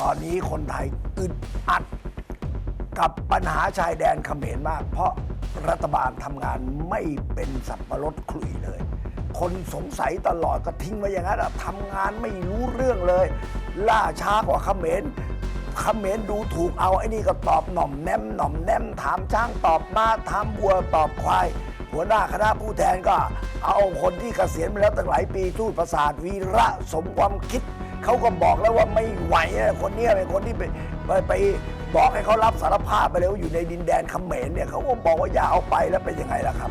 ตอนนี้คนไทยอึดอัดกับปัญหาชายแดนเขมรมาก เพราะรัฐบาลทำงานไม่เป็นสับปะรดขลุ่ยเลย คนสงสัยตลอดก็ทิ้งไว้อย่างนั้นทำงานไม่รู้เรื่องเลย ล่าช้ากว่าเขมรเขมรดูถูกเอาไอ้นี่ก็ตอบหน่อมแนมหน่อมแนมถามช้างตอบมาถามวัวตอบควาย หัวหน้าคณะผู้แทนก็ เอาคนที่เกษียณมาแล้วตั้งหลายปีทูตประสาทวีระสมความคิด เขาก็บอกแล้วว่าไม่ไหวอะคนเนี้ยเป็นคนที่ไปไปไปบอกให้เขารับสารภาพไปเลยว่าอยู่ในดินแดนเขมรเนี่ยเขาก็บอกว่าอย่าเอาไปแล้วเป็นยังไงล่ะครับ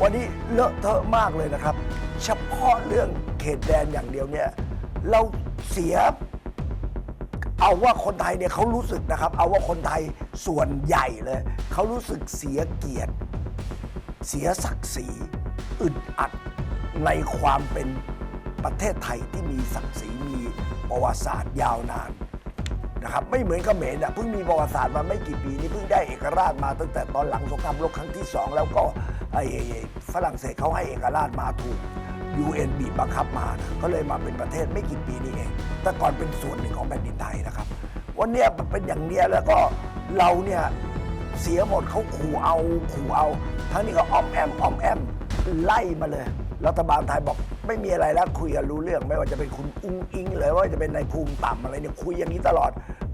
วันนี้เลอะเทอะมากเลยนะครับ เฉพาะเรื่องเขตแดนอย่างเดียวเนี่ยเราเสีย เอาว่าคนไทยเนี่ยเขารู้สึกนะครับ เอาว่าคนไทยส่วนใหญ่เลยเขารู้สึกเสียเกียรติ เสียศักดิ์ศรีอึดอัดในความเป็น ประเทศไทยที่มีศักดิ์ศรีมีประวัติศาสตร์ยาวนานนะครับไม่เหมือนเขมรอะเพิ่งมีประวัติศาสตร์มาไม่กี่ปีนี้เพิ่งได้เอกราชมาตั้งแต่ตอนหลังสงครามโลกครั้งที่สองแล้วก็ไอ้ฝรั่งเศสเขาให้เอกราชมาถูก UN บีบบังคับมาก็เลยมาเป็นประเทศไม่กี่ปีนี้เอง แต่ก่อนเป็นส่วนหนึ่งของแผ่นดินไทยนะครับ วันนี้เป็นอย่างเนี้ยแล้วก็เราเนี่ยเสียหมดเขาขู่เอาขู่เอา ทั้งนี้ก็อ้อมแอมอ้อมแอมไล่มาเลย รัฐบาลไทยบอก ไม่มีอะไรแล้วคุยกันรู้เรื่อง ไม่ว่าจะเป็นคุณอุ้งอิงเลยว่าจะเป็นนายภูมิต่ำอะไรเนี่ยคุยอย่างนี้ตลอด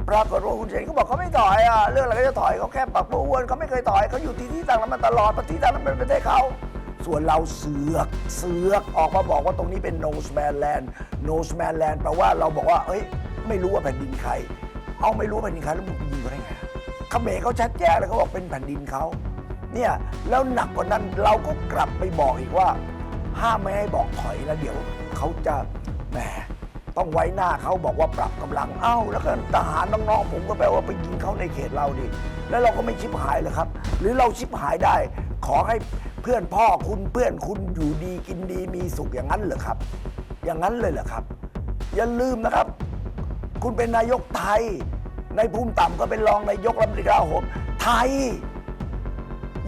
ปรากฏว่าคุณเจนก็บอกเขาไม่ถอยอะเรื่องอะไรก็จะถอยเขาแค่ปรับตัวอ้วนเขาไม่เคยถอยเขาอยู่ที่ที่ต่างนั้นมาตลอดประเทศต่างนั้นเป็นประเทศเขาส่วนเราเสือกเสือกออกมาบอกว่าตรงนี้เป็น no man land no man land แปลว่าเราบอกว่า เอ้ย ไม่รู้ว่าแผ่นดินใคร เอาไม่รู้แผ่นดินใครแล้วมึงไปยิงเขาได้ไงเขมรเขาชัดแจ้งเลยเขาบอกเป็นแผ่นดินเขาเนี่ยแล้วหนักกว่านั้นเราก็กลับไปบอกอีกว่า ห้ามไม่ให้บอกถอยนะเดี๋ยวเขาจะแหมต้องไว้หน้าเขาบอกว่าปรับกำลังเอ้า แล้วก็ทหารน้องๆผมก็แปลว่าไปยิงเขาในเขตเราดิแล้วเราก็ไม่ชิบหายเลยครับ หรือเราชิบหายได้ ขอให้เพื่อนพ่อคุณเพื่อนคุณอยู่ดีกินดีมีสุขอย่างนั้นเหรอครับ อย่างนั้นเลยเหรอครับ อย่าลืมนะครับ คุณเป็นนายกไทย ในภูมิต่ำก็เป็นรองนายกรัฐมนตรีกลาโหมไทย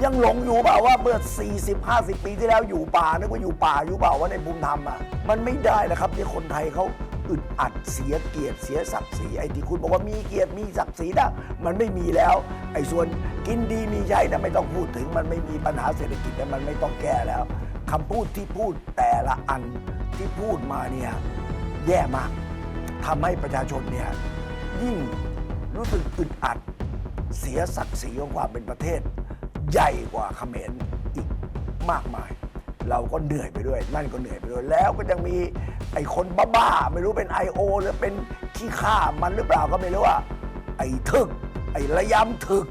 ยังหลงอยู่เปล่าว่าเมื่อ 40 50 ปีที่แล้วอยู่ป่านึกว่าอยู่ป่าอยู่เปล่าว่าในภูมิธรรมอะมันไม่ได้นะครับที่คนไทยเขาอึดอัดเสียเกียรติเสียศักดิ์ศรีไอ้ที่คุณบอกว่ามีเกียรติมีศักดิ์ศรีนะมันไม่มีแล้ว ไอ้ส่วนกินดีมีใช้นะไม่ต้องพูดถึงมันไม่มีปัญหาเศรษฐกิจนะมันไม่ต้องแก้แล้วคำพูดที่พูดแต่ละอันที่พูดมาเนี่ยแย่มากทำให้ประชาชนเนี่ยยิ่งรู้สึกอึดอัดเสียศักดิ์ศรีของความเป็นประเทศ ใหญ่กว่าเขมรอีกมากมาย เราก็เหนื่อยไปด้วย นั่นก็เหนื่อยไปด้วย แล้วก็ยังมีไอ้คนบ้าๆไม่รู้เป็น I.O. หรือเป็นขี้ข้ามันหรือเปล่าก็ไม่รู้ว่าไอ้ทึก ไอ้ระยำถึก